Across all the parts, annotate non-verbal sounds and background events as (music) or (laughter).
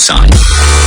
sign.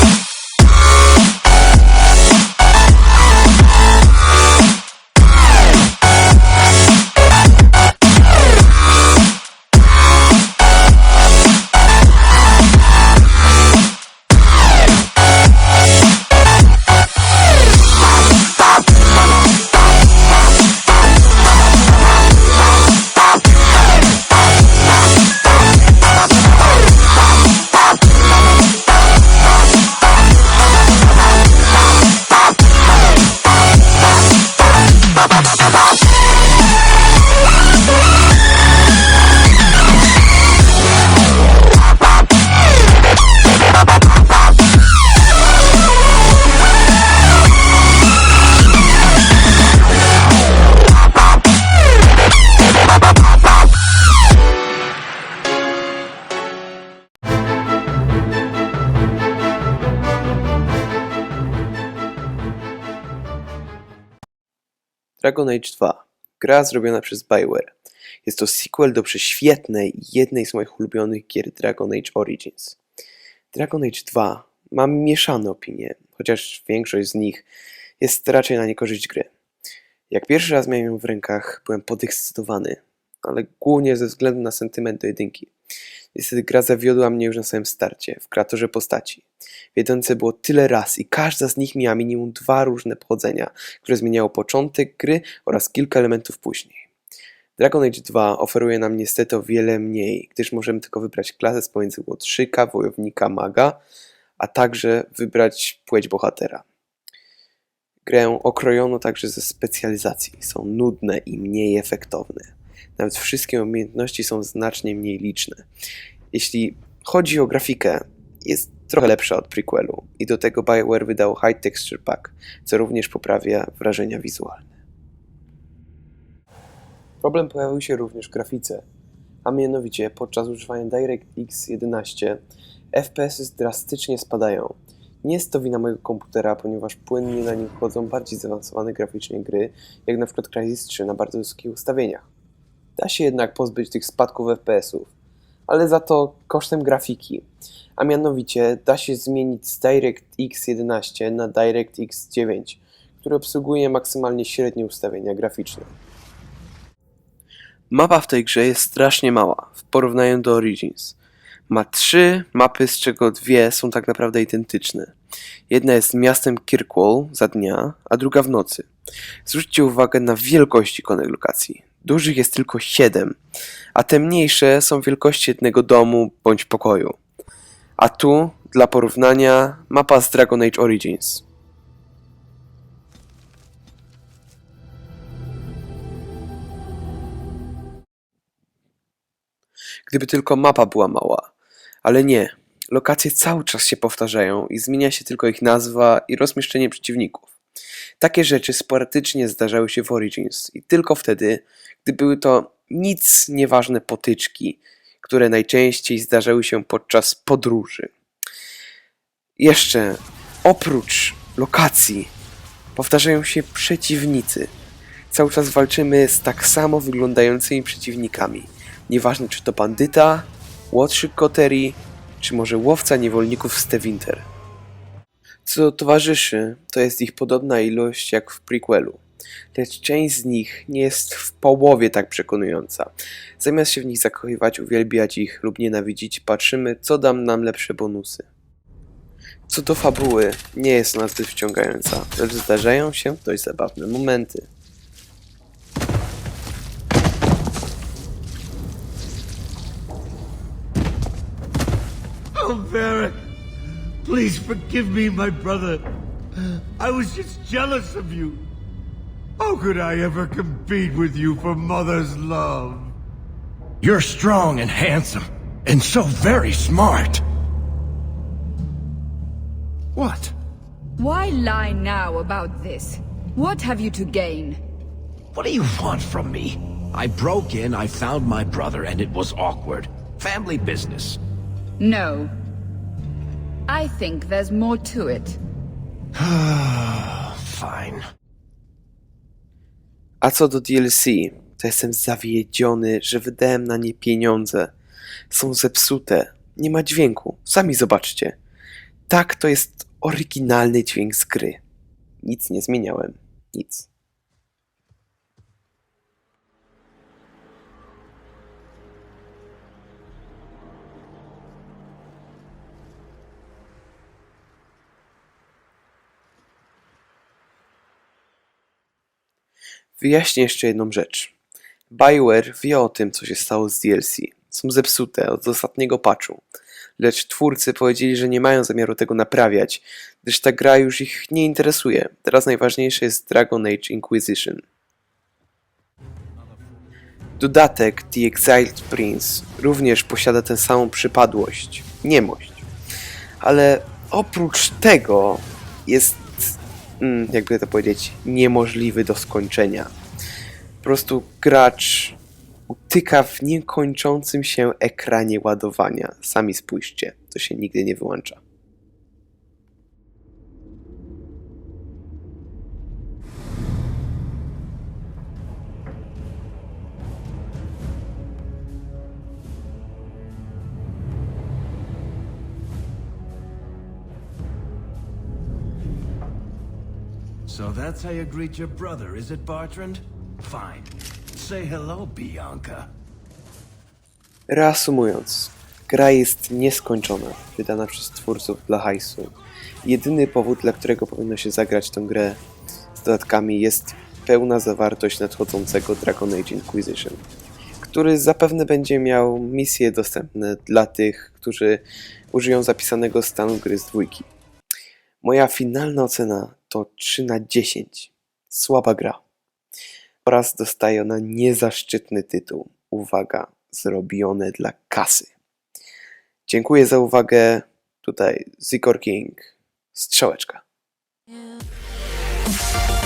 Dragon Age 2. Gra zrobiona przez Bioware. Jest to sequel do prześwietnej jednej z moich ulubionych gier Dragon Age Origins. Dragon Age 2 mam mieszane opinie, chociaż większość z nich jest raczej na niekorzyść gry. Jak pierwszy raz miałem ją w rękach, byłem podekscytowany, ale głównie ze względu na sentyment do jedynki. Niestety gra zawiodła mnie już na samym starcie, w kreatorze postaci. Wiedzące było tyle raz i każda z nich miała minimum dwa różne pochodzenia, które zmieniało początek gry oraz kilka elementów później. Dragon Age 2 oferuje nam niestety o wiele mniej, gdyż możemy tylko wybrać klasę z pomiędzy łotrzyka, wojownika, maga, a także wybrać płeć bohatera. Grę okrojono także ze specjalizacji. Są nudne i mniej efektowne. Nawet wszystkie umiejętności są znacznie mniej liczne. Jeśli chodzi o grafikę, jest trochę lepsza od prequelu i do tego BioWare wydał High Texture Pack, co również poprawia wrażenia wizualne. Problem pojawił się również w grafice, a mianowicie podczas używania DirectX 11 FPS drastycznie spadają. Nie jest to wina mojego komputera, ponieważ płynnie na nim chodzą bardziej zaawansowane graficznie gry, jak na przykład Crysis 3 na bardzo wysokich ustawieniach. Da się jednak pozbyć tych spadków FPS-ów, ale za to kosztem grafiki. A mianowicie da się zmienić z DirectX 11 na DirectX 9, który obsługuje maksymalnie średnie ustawienia graficzne. Mapa w tej grze jest strasznie mała w porównaniu do Origins. Ma trzy mapy, z czego dwie są tak naprawdę identyczne. Jedna jest miastem Kirkwall za dnia, a druga w nocy. Zwróćcie uwagę na wielkość ikonek lokacji. Dużych jest tylko siedem, a te mniejsze są wielkości jednego domu bądź pokoju. A tu, dla porównania, mapa z Dragon Age Origins. Gdyby tylko mapa była mała. Ale nie. Lokacje cały czas się powtarzają i zmienia się tylko ich nazwa i rozmieszczenie przeciwników. Takie rzeczy sporadycznie zdarzały się w Origins i tylko wtedy, gdy były to nic nieważne potyczki, które najczęściej zdarzały się podczas podróży. Jeszcze oprócz lokacji powtarzają się przeciwnicy. Cały czas walczymy z tak samo wyglądającymi przeciwnikami. Nieważne czy to bandyta, łotrzyk Koteri, czy może łowca niewolników z Winter. Co do towarzyszy, to jest ich podobna ilość jak w prequelu. Lecz część z nich nie jest w połowie tak przekonująca. Zamiast się w nich zakochiwać, uwielbiać ich lub nienawidzić, patrzymy, co dam nam lepsze bonusy. Co do fabuły, nie jest ona zbyt wciągająca, lecz zdarzają się dość zabawne momenty. Oh, please forgive me, my brother. I was just jealous of you. How could I ever compete with you for Mother's love? You're strong and handsome, and so very smart. What? Why lie now about this? What have you to gain? What do you want from me? I broke in, I found my brother, and it was awkward. Family business. No. I think there's more to it. (sighs) Fine. A co do DLC, to jestem zawiedziony, że wydałem na nie pieniądze. Są zepsute, nie ma dźwięku, sami zobaczcie. Tak, to jest oryginalny dźwięk z gry. Nic nie zmieniałem. Nic. Wyjaśnię jeszcze jedną rzecz. BioWare wie o tym, co się stało z DLC. Są zepsute od ostatniego patchu. Lecz twórcy powiedzieli, że nie mają zamiaru tego naprawiać, gdyż ta gra już ich nie interesuje. Teraz najważniejsze jest Dragon Age Inquisition. Dodatek The Exiled Prince również posiada tę samą przypadłość, niemość. Ale oprócz tego jest, jakby to powiedzieć, niemożliwy do skończenia. Po prostu gracz utyka w niekończącym się ekranie ładowania. Sami spójrzcie, to się nigdy nie wyłącza. So that's how you greet your brother, is it, Bartrand? Fine. Say hello, Bianca. Reasumując, gra jest nieskończona, wydana przez twórców dla hajsu. Jedyny powód, dla którego powinno się zagrać tę grę z dodatkami jest pełna zawartość nadchodzącego Dragon Age Inquisition, który zapewne będzie miał misje dostępne dla tych, którzy użyją zapisanego stanu gry z dwójki. Moja finalna ocena to 3 na 10. Słaba gra. Oraz dostaje ona niezaszczytny tytuł. Uwaga, zrobione dla kasy. Dziękuję za uwagę. Tutaj Zikor King. Strzałeczka. Yeah.